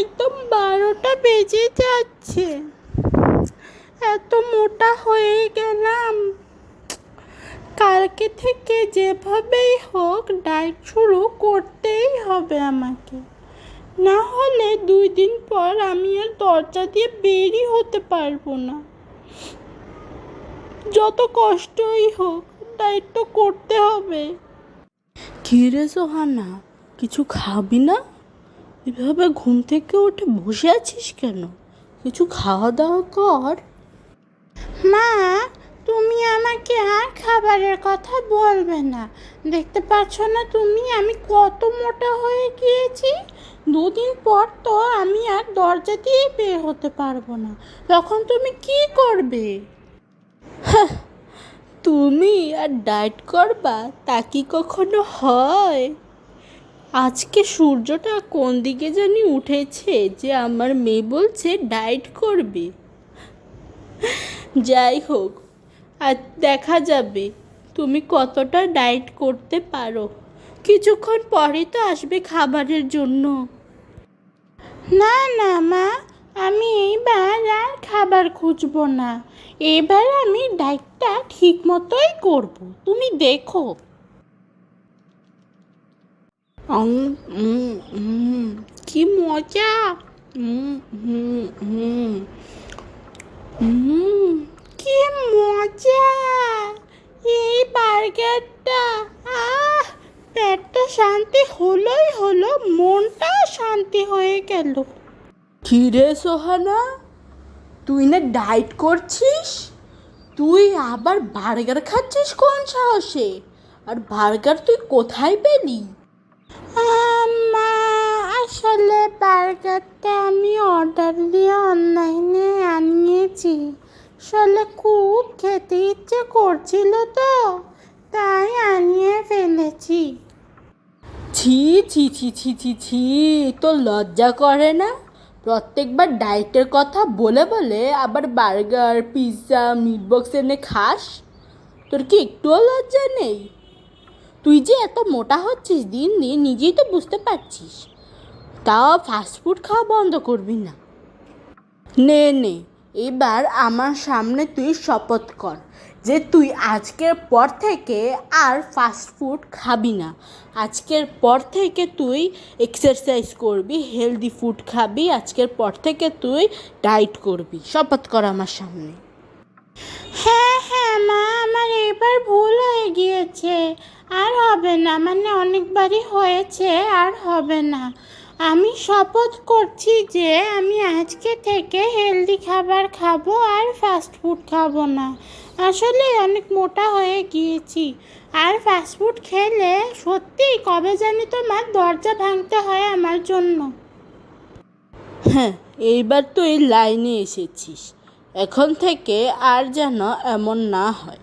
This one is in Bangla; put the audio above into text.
একদম বারোটা বেজে যাচ্ছে। এত মোটা হয়ে গেলাম। কালকে থেকে যেভাবেই হোক ডায়েট শুরু করতেই হবে আমাকে। না হলে দুই দিন পর আমি আর দরজা দিয়ে বেরই হতে পারব না। যত কষ্টই হোক ডায়েট তো করতে হবে। রে সোহানা, কিছু খাবি না? এভাবে ঘুম থেকে উঠে বসে আছিস কেন? কিছু খাওয়া দাওয়া কর। মা তুমি আমাকে আর খাবারের কথা বলবে না। দেখতে পাচ্ছ না তুমি আমি কত মোটা হয়ে গিয়েছি। দুদিন পর তো আমি আর দরজা দিয়ে বের হতে পারব না। তখন তুমি কি করবে? তুমি আর ডায়েট করবা তা কি কখনো হয়? আজকে সূর্যটা কোন দিকে জানি উঠেছে যে আমার মেয়ে বলছে ডায়েট করবে। যাই হোক, আর দেখা যাবে তুমি কতটা ডায়েট করতে পারো। কিছুক্ষণ পরে তো আসবে খাবারের জন্য। না না, মা, আমি এইবার আর খাবার খুঁজবো না। এবার আমি ডায়েটটা ঠিক মতোই করব। তুমি দেখো। কি মজা কি মজা এই বার্গারটা আহ পেটটা শান্তি হলোই হলো মনটাও শান্তি হয়ে গেল কি রে সোহানা? তুই না ডায়েট করছিস? তুই আবার বার্গার খাচ্ছিস কোন সাহসে? আর বার্গার তুই কোথায় পেলি? আসলে বার্গারটা আমি অর্ডার দিয়ে অনলাইনে আনিয়েছি। আসলে খুব খেতে ইচ্ছে করছিল তো, তাই আনিয়ে ফেলেছি। ছি ছি ছি ছি ছি ছি, তো লজ্জা করে না? প্রত্যেকবার ডায়েটের কথা বলে বলে আবার বার্গার, পিৎজা মিট বক্স এনে খাস? তোর কি একটুও লজ্জা নেই? তুই যে এত মোটা হচ্ছিস দিন দিন, নিজেই তো বুঝতে পারছিস। তাও ফাস্টফুড খাওয়া বন্ধ করবি না। নে নে, এবার আমার সামনে তুই শপথ কর যে তুই আজকের পর থেকে আর ফাস্ট ফুড খাবি না। আজকের পর থেকে তুই এক্সারসাইজ করবি হেলদি ফুড খাবি, আজকের পর থেকে তুই ডায়েট করবি। শপথ কর আমার সামনে। হ্যাঁ হ্যাঁ মা, আমার এবার ভুল হয়ে গিয়েছে। আর হবে না মানে অনেকবারই হয়েছে, আর হবে না। আমি শপথ করছি যে আমি আজকে থেকে হেলদি খাবার খাব আর ফাস্ট ফুড খাব না। আসলে অনেক মোটা হয়ে গিয়েছি। আর ফাস্ট ফুড খেলে সত্যি কবে জানি তোমার দরজা ভাঙতে হয় আমার জন্য। হ্যাঁ এইবার তো এই লাইনে এসেছিস। এখন থেকে আর যেন এমন না হয়।